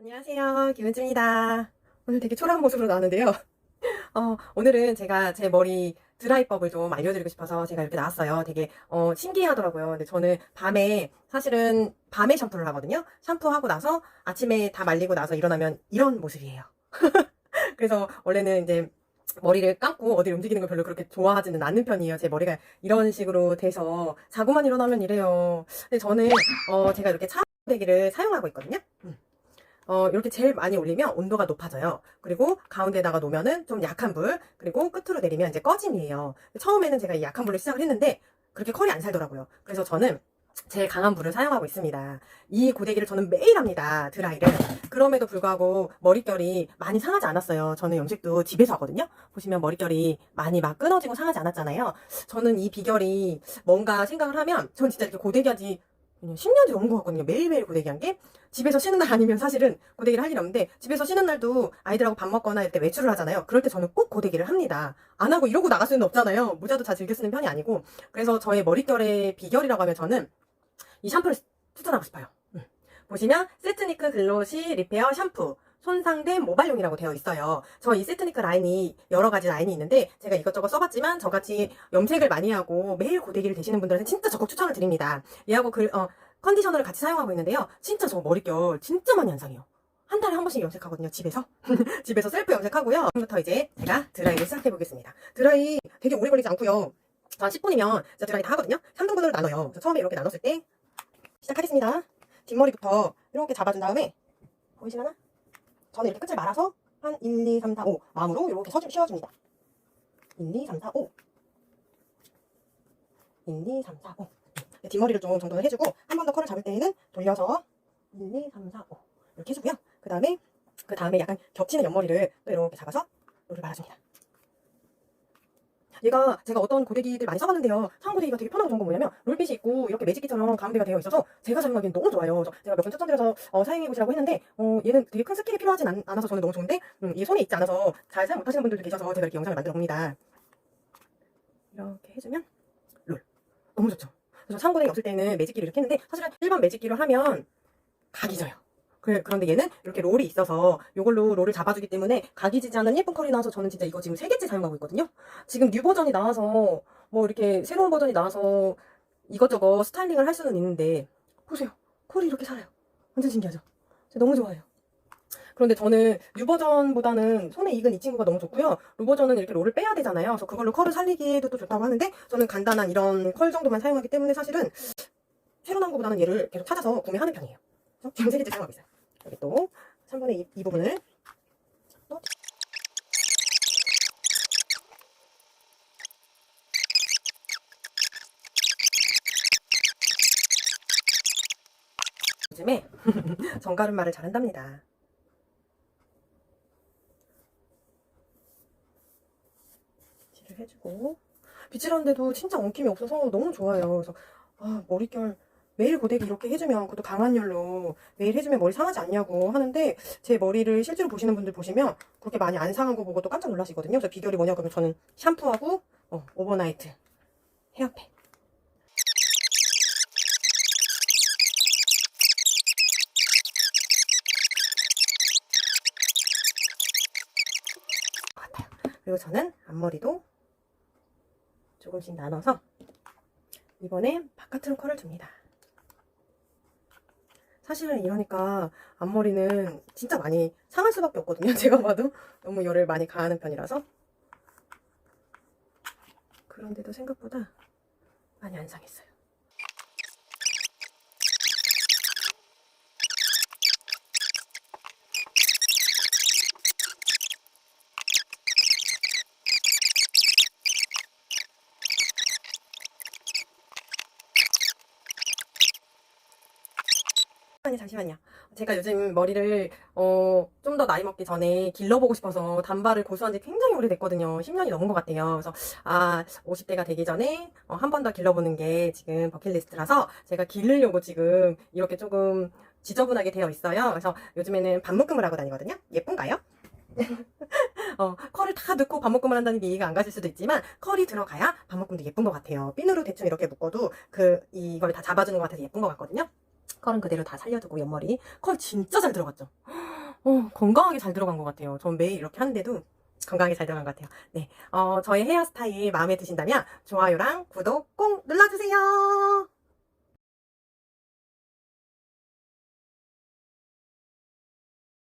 안녕하세요. 김은지입니다. 오늘 되게 초라한 모습으로 나왔는데요. 어, 오늘은 제가 제 머리 드라이법을 좀 알려드리고 싶어서 제가 이렇게 나왔어요. 되게 어, 신기하더라고요. 근데 저는 밤에 사실은 밤에 샴푸를 하거든요. 샴푸하고 나서 아침에 다 말리고 나서 일어나면 이런 모습이에요. 그래서 원래는 이제 머리를 감고 어디 움직이는 걸 별로 그렇게 좋아하지는 않는 편이에요. 제 머리가 이런 식으로 돼서 자고만 일어나면 이래요. 근데 저는 어, 제가 이렇게 차대기를 사용하고 있거든요. 음. 어, 이렇게 제일 많이 올리면 온도가 높아져요. 그리고 가운데다가 놓으면은 좀 약한 불, 그리고 끝으로 내리면 이제 꺼짐이에요. 처음에는 제가 이 약한 불로 시작을 했는데 그렇게 컬이 안 살더라고요. 그래서 저는 제일 강한 불을 사용하고 있습니다. 이 고데기를 저는 매일 합니다. 드라이를. 그럼에도 불구하고 머릿결이 많이 상하지 않았어요. 저는 염색도 집에서 하거든요. 보시면 머릿결이 많이 막 끊어지고 상하지 않았잖아요. 저는 이 비결이 뭔가 생각을 하면 전 진짜 이렇게 고데기 하지 10년이 넘은 것 같거든요. 매일매일 고데기 한 게. 집에서 쉬는 날 아니면 사실은 고데기를 할 일이 없는데 집에서 쉬는 날도 아이들하고 밥 먹거나 이때 외출을 하잖아요. 그럴 때 저는 꼭 고데기를 합니다. 안 하고 이러고 나갈 수는 없잖아요. 모자도 다 즐겨 쓰는 편이 아니고. 그래서 저의 머릿결의 비결이라고 하면 저는 이 샴푸를 추천하고 싶어요. 음. 보시면 세트니크 글로시 리페어 샴푸 손상된 모발용이라고 되어 있어요. 저 이 세트니크 라인이 여러 가지 라인이 있는데 제가 이것저것 써봤지만 저같이 염색을 많이 하고 매일 고데기를 대시는 분들은 진짜 적극 추천을 드립니다. 얘하고 그 어, 컨디셔너를 같이 사용하고 있는데요. 진짜 저 머릿결 진짜 많이 안 상해요. 한 달에 한 번씩 염색하거든요, 집에서. 집에서 셀프 염색하고요. 지금부터 이제 제가 드라이를 시작해 보겠습니다. 드라이 되게 오래 걸리지 않고요. 한 10분이면 진짜 드라이 다 하거든요. 3등분으로 나눠요. 처음에 이렇게 나눴을 때 시작하겠습니다. 뒷머리부터 이렇게 잡아준 다음에 보이시나요? 저는 이렇게 끝을 말아서 한 1, 2, 3, 4, 5 마음으로 이렇게 서주, 씌워줍니다. 1, 2, 3, 4, 5 1, 2, 3, 4, 5 네, 뒷머리를 좀 정돈을 해주고 한 번 더 컬을 잡을 때에는 돌려서 1, 2, 3, 4, 5 이렇게 해주고요. 그 다음에 그 다음에 약간 겹치는 옆머리를 또 이렇게 잡아서 롤을 말아줍니다. 얘가 제가 어떤 고데기들 많이 써봤는데요. 사원 고데기가 되게 편하고 좋은 건 뭐냐면 롤빛이 있고 이렇게 매직기처럼 가운데가 되어 있어서 제가 사용하기엔 너무 좋아요. 제가 몇 번 추천드려서 어, 사용해보시라고 했는데 어, 얘는 되게 큰 스킬이 필요하진 않, 아서 저는 너무 좋은데 음, 이게 손에 있지 않아서 잘 사용 못하시는 분들도 계셔서 제가 이렇게 영상을 만들어 봅니다. 이렇게 해주면 롤 너무 좋죠. 그래서 사원 고데기 없을 때는 매직기를 이렇게 했는데 사실은 일반 매직기로 하면 각이 져요. 그, 그런데 얘는 이렇게 롤이 있어서 이걸로 롤을 잡아주기 때문에 각이 지지 않은 예쁜 컬이 나와서 저는 진짜 이거 지금 세 개째 사용하고 있거든요. 지금 뉴 버전이 나와서 뭐 이렇게 새로운 버전이 나와서 이것저것 스타일링을 할 수는 있는데 보세요. 컬이 이렇게 살아요. 완전 신기하죠? 너무 좋아해요. 그런데 저는 뉴 버전보다는 손에 익은 이 친구가 너무 좋고요. 루 버전은 이렇게 롤을 빼야 되잖아요. 그래서 그걸로 컬을 살리기에도 또 좋다고 하는데 저는 간단한 이런 컬 정도만 사용하기 때문에 사실은 새로 나온 것보다는 얘를 계속 찾아서 구매하는 편이에요. 지금 세 개째 사용하고 있어요. 여기 또 3분의 2, 이 부분을 또 요즘에 정가른 말을 잘한답니다. 빗질을 해주고 빗질하는데도 진짜 엉킴이 없어서 너무 좋아요. 그래서 아, 머릿결 매일 고데기 이렇게 해주면 그것도 강한 열로 매일 해주면 머리 상하지 않냐고 하는데 제 머리를 실제로 보시는 분들 보시면 그렇게 많이 안 상한 거 보고 또 깜짝 놀라시거든요. 그래서 비결이 뭐냐고 하면 저는 샴푸하고 어, 오버나이트 헤어팩 것 같아요. 그리고 저는 앞머리도 조금씩 나눠서 이번에 바깥으로 컬을 줍니다. 사실은 이러니까 앞머리는 진짜 많이 상할 수밖에 없거든요. 제가 봐도 너무 열을 많이 가하는 편이라서. 그런데도 생각보다 많이 안 상했어요. 아니 잠시만요. 제가 요즘 머리를 어, 좀 더 나이 먹기 전에 길러보고 싶어서 단발을 고수한 지 굉장히 오래됐거든요. 10년이 넘은 것 같아요. 그래서 아 50대가 되기 전에 어, 한번 더 길러보는 게 지금 버킷리스트라서 제가 기르려고 지금 이렇게 조금 지저분하게 되어 있어요. 그래서 요즘에는 반묶음을 하고 다니거든요. 예쁜가요? 어, 컬을 다 넣고 반묶음을 한다는 게 이해가 안 가실 수도 있지만 컬이 들어가야 반묶음도 예쁜 것 같아요. 핀으로 대충 이렇게 묶어도 그 이걸 다 잡아주는 것 같아서 예쁜 것 같거든요. 컬은 그대로 다 살려두고 옆머리 컬 진짜 잘 들어갔죠 어, 건강하게 잘 들어간 것 같아요. 전 매일 이렇게 하는데도 건강하게 잘 들어간 것 같아요. 네, 어, 저의 헤어스타일 마음에 드신다면 좋아요랑 구독 꼭 눌러주세요.